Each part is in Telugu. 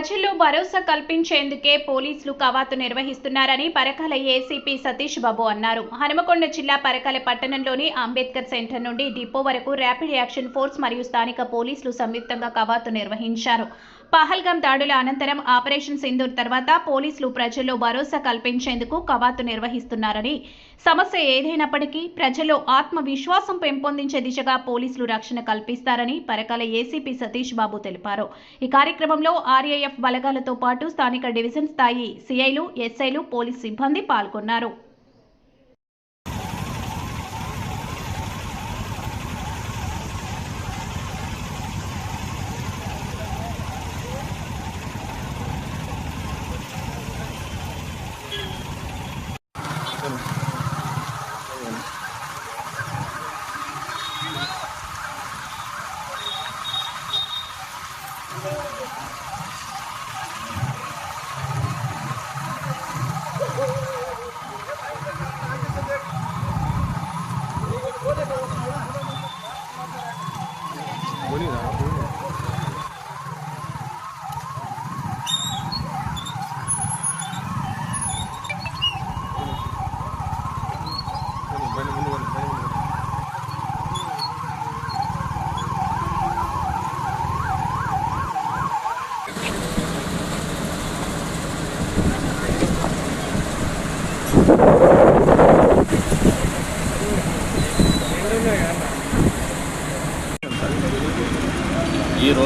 ప్రజల్లో భరోసా కల్పించేందుకే పోలీసులు కవాతు నిర్వహిస్తున్నారని పరకాల ఏసీపీ సతీష్ బాబు అన్నారు. హనుమకొండ జిల్లా పరకాల పట్టణంలోని అంబేద్కర్ సెంటర్ నుండి డిపో వరకు ర్యాపిడ్ యాక్షన్ ఫోర్స్ మరియు స్థానిక పోలీసులు సంయుక్తంగా కవాతు నిర్వహించారు. పహల్గాం దాడుల అనంతరం ఆపరేషన్ సింధూర్ తర్వాత పోలీసులు ప్రజల్లో భరోసా కల్పించేందుకు కవాతు నిర్వహిస్తున్నారని. సమస్య ఏదైనప్పటికీ ప్రజల్లో ఆత్మవిశ్వాసం పెంపొందించే దిశగా పోలీసులు రక్షణ కల్పిస్తారని పరకాల ఏసీపీ సతీష్ బాబు తెలిపారు. ఈ కార్యక్రమంలో ఆర్ఏఎఫ్ బలగాలతో పాటు స్థానిక డివిజన్ స్థాయి సిఐలు ఎస్ఐలు పోలీస్ సిబ్బంది పాల్గొన్నారు.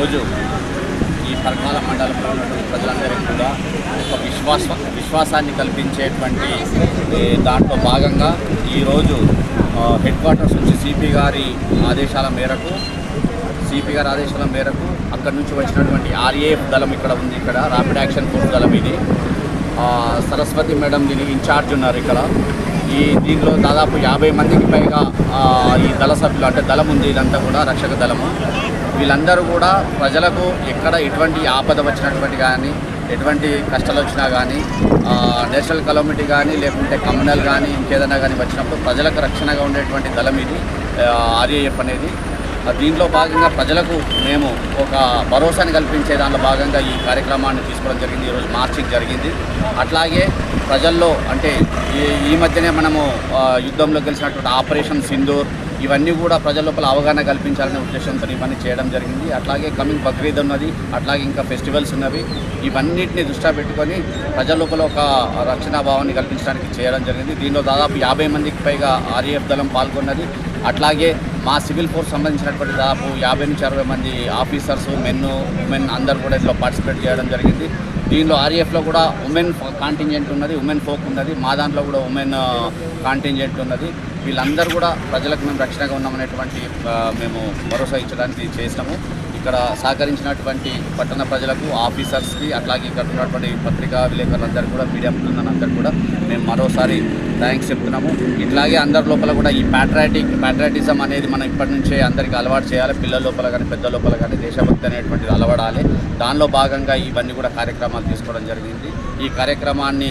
ఈరోజు ఈ పరకాల మండలంలో ఉన్నటువంటి ప్రజలందరికీ కూడా ఒక విశ్వాస విశ్వాసాన్ని కల్పించేటువంటి దాంట్లో భాగంగా ఈరోజు హెడ్ క్వార్టర్స్ నుంచి సిపి గారి ఆదేశాల మేరకు సిపి గారి ఆదేశాల మేరకు అక్కడి నుంచి వచ్చినటువంటి ఆర్ఏఎఫ్ దళం ఇక్కడ ఉంది ఇక్కడ ర్యాపిడ్ యాక్షన్ ఫోర్స్ దళం ఇది. ఆ, సరస్వతి మేడం దీనికి ఇన్ఛార్జ్ ఉన్నారు ఇక్కడ. ఈ దీనిలో దాదాపు యాభై మందికి పైగా ఈ దళ సభ్యులు అంటే దళం ఉంది ఇదంతా కూడా రక్షక దళము. వీళ్ళందరూ కూడా ప్రజలకు ఎక్కడ ఎటువంటి ఆపద వచ్చినటువంటి కానీ ఎటువంటి కష్టాలు వచ్చినా కానీ నేషనల్ కలమిటీ కానీ లేకుంటే కమ్యూనల్ కానీ ఇంకేదైనా కానీ వచ్చినప్పుడు ప్రజలకు రక్షణగా ఉండేటువంటి దళం ఇది ఆర్ఏఎఫ్ అనేది. దీంట్లో భాగంగా ప్రజలకు మేము ఒక భరోసాని కల్పించే దాంట్లో భాగంగా ఈ కార్యక్రమాన్ని తీసుకోవడం జరిగింది. ఈరోజు మార్చింగ్ జరిగింది. అట్లాగే ప్రజల్లో అంటే ఈ ఈ మధ్యనే మనము యుద్ధంలో గెలిచినటువంటి ఆపరేషన్ సింధూర్ ఇవన్నీ కూడా ప్రజల లోపల అవగాహన కల్పించాలనే ఉద్దేశంతో ఇవన్నీ చేయడం జరిగింది. అట్లాగే కమింగ్ బక్రీద్ ఉన్నది అట్లాగే ఇంకా ఫెస్టివల్స్ ఉన్నవి. ఇవన్నిటిని దృష్ట్యా పెట్టుకొని ప్రజల లోపల ఒక రక్షణ భావాన్ని కల్పించడానికి చేయడం జరిగింది. దీనిలో దాదాపు యాభై మందికి పైగా ఆర్ఏఎఫ్ దళం పాల్గొన్నది. అట్లాగే మా సివిల్ ఫోర్స్ సంబంధించినటువంటి దాదాపు యాభై నుంచి అరవై మంది ఆఫీసర్స్ మెన్ ఉమెన్ అందరు కూడా ఇందులో పార్టిసిపేట్ చేయడం జరిగింది. దీనిలో ఆర్ఎఫ్లో కూడా ఉమెన్ కాంటింజెంట్ ఉన్నది ఉమెన్ ఫోక్ ఉన్నది మా దాంట్లో కూడా ఉమెన్ కాంటింజెంట్ ఉన్నది. వీళ్ళందరూ కూడా ప్రజలకు మేము రక్షణగా ఉన్నామనేటువంటి మేము భరోసా ఇచ్చడానికి చేసినాము. ఇక్కడ సహకరించినటువంటి పట్టణ ప్రజలకు ఆఫీసర్స్కి అట్లాగే ఇక్కడ ఉన్నటువంటి పత్రికా విలేకరులందరూ కూడా మీడియా మిత్రులందరూ కూడా మేము మరోసారి థ్యాంక్స్ చెప్తున్నాము. ఇట్లాగే అందరి లోపల కూడా ఈ ప్యాట్రాటిక్ ప్యాట్రాటిజం అనేది మనం ఇప్పటి నుంచే అందరికీ అలవాటు చేయాలి. పిల్లల లోపల కానీ పెద్ద లోపల కానీ దేశభక్తి అనేటువంటిది అలవడాలి. దానిలో భాగంగా ఇవన్నీ కూడా కార్యక్రమాలు తీసుకోవడం జరిగింది. ఈ కార్యక్రమాన్ని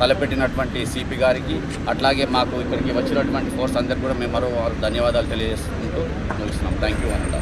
తలపెట్టినటువంటి సిపి గారికి అట్లాగే మాకు ఇక్కడికి వచ్చినటువంటి ఫోర్స్ అందరికీ కూడా మేము మరో ధన్యవాదాలు తెలియజేసుకుంటూ ముగిస్తున్నాం. థ్యాంక్ యూ అనండి